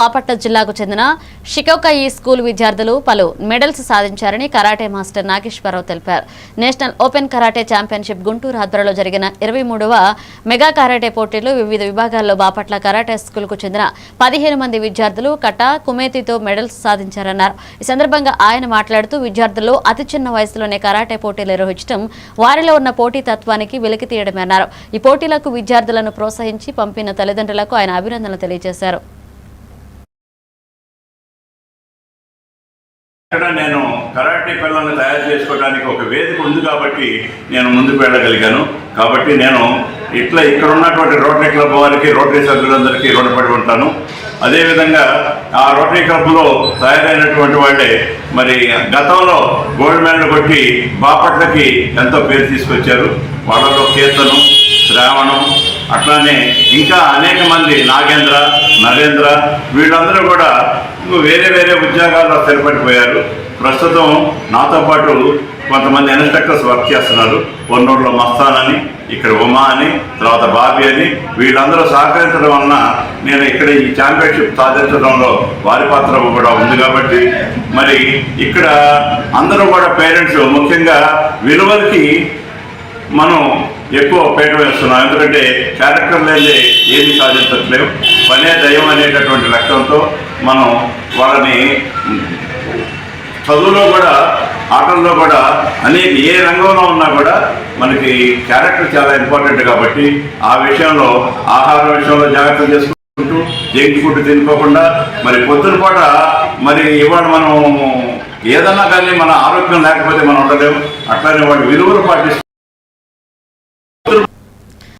బాపట్ల జిల్లాకు చెందిన షికోకయి స్కూల్ విద్యార్థులు పలు మెడల్స్ సాధించారని కరాటే మాస్టర్ నాగేశ్వరరావు తెలిపారు. National open karate championship Guntur ఆధ్వర్యంలో జరిగిన ఇరవై మూడవ మెగా కరాటే పోటీలు వివిధ విభాగాల్లో బాపట్ల కరాటే స్కూల్కు చెందిన పదిహేను మంది విద్యార్థులు కటా కుమేతితో మెడల్స్ సాధించారన్నారు. ఈ సందర్భంగా ఆయన మాట్లాడుతూ విద్యార్థుల్లో అతి చిన్న వయసులోనే కరాటే పోటీలు నిర్వహించడం వారిలో ఉన్న పోటీ తత్వానికి వెలికి తీయడమన్నారు. ఈ పోటీలకు విద్యార్థులను ప్రోత్సహించి పంపిన తల్లిదండ్రులకు ఆయన అభినందనలు తెలియజేశారు. ఇక్కడ నేను కరాటే పిల్లల్ని తయారు చేసుకోవడానికి ఒక వేదిక ఉంది కాబట్టి నేను ముందుకు వెళ్ళగలిగాను. కాబట్టి నేను ఇట్లా ఇక్కడ ఉన్నటువంటి రోటరీ క్లబ్ వారికి రోటరీ సభ్యులందరికీ రుణపడి ఉంటాను. అదేవిధంగా ఆ రోటరీ క్లబ్లో తయారైనటువంటి వాళ్ళే మరి గతంలో గోల్డ్ మెడల్ కొట్టి బాపట్లకి ఎంతో పేరు తీసుకొచ్చారు. వాళ్ళలో కీర్తనం శ్రావణం అట్లానే ఇంకా అనేక మంది నాగేంద్ర నరేంద్ర వీళ్ళందరూ కూడా వేరే వేరే ఉద్యోగాల్లో స్థిరపడిపోయారు ప్రస్తుతం నాతో పాటు కొంతమంది ఇన్స్ట్రక్టర్స్ వర్క్ చేస్తున్నారు. కొన్నూరులో మస్తాన్ అని ఇక్కడ ఉమా అని తర్వాత బాబీ అని. వీళ్ళందరూ సహకరించడం వలన నేను ఇక్కడ ఈ ఛాంపియన్షిప్ సాధించడంలో వారి పాత్ర కూడా ఉంది కాబట్టి మరి ఇక్కడ అందరూ కూడా పేరెంట్స్ ముఖ్యంగా విలువలకి మనం ఎక్కువ పేట వేస్తున్నాం. ఎందుకంటే క్యారెక్టర్ లేదే ఏది సాధించట్లేవు పనే దయం అనేటటువంటి లక్ష్యంతో మనం వాళ్ళని చదువులో కూడా ఆటల్లో కూడా అనేక ఏ రంగంలో ఉన్నా కూడా మనకి క్యారెక్టర్ చాలా ఇంపార్టెంట్ కాబట్టి ఆ విషయంలో ఆహార విషయంలో జాగ్రత్త చేసుకుంటూ జంక్ ఫుడ్ తినుకోకుండా మరి పొద్దున పూట మరి ఇవాళ మనం ఏదన్నా కానీ మన ఆరోగ్యం లేకపోతే మనం ఉండలేము. అట్లానే వాటి విలువలు పాటిస్తూ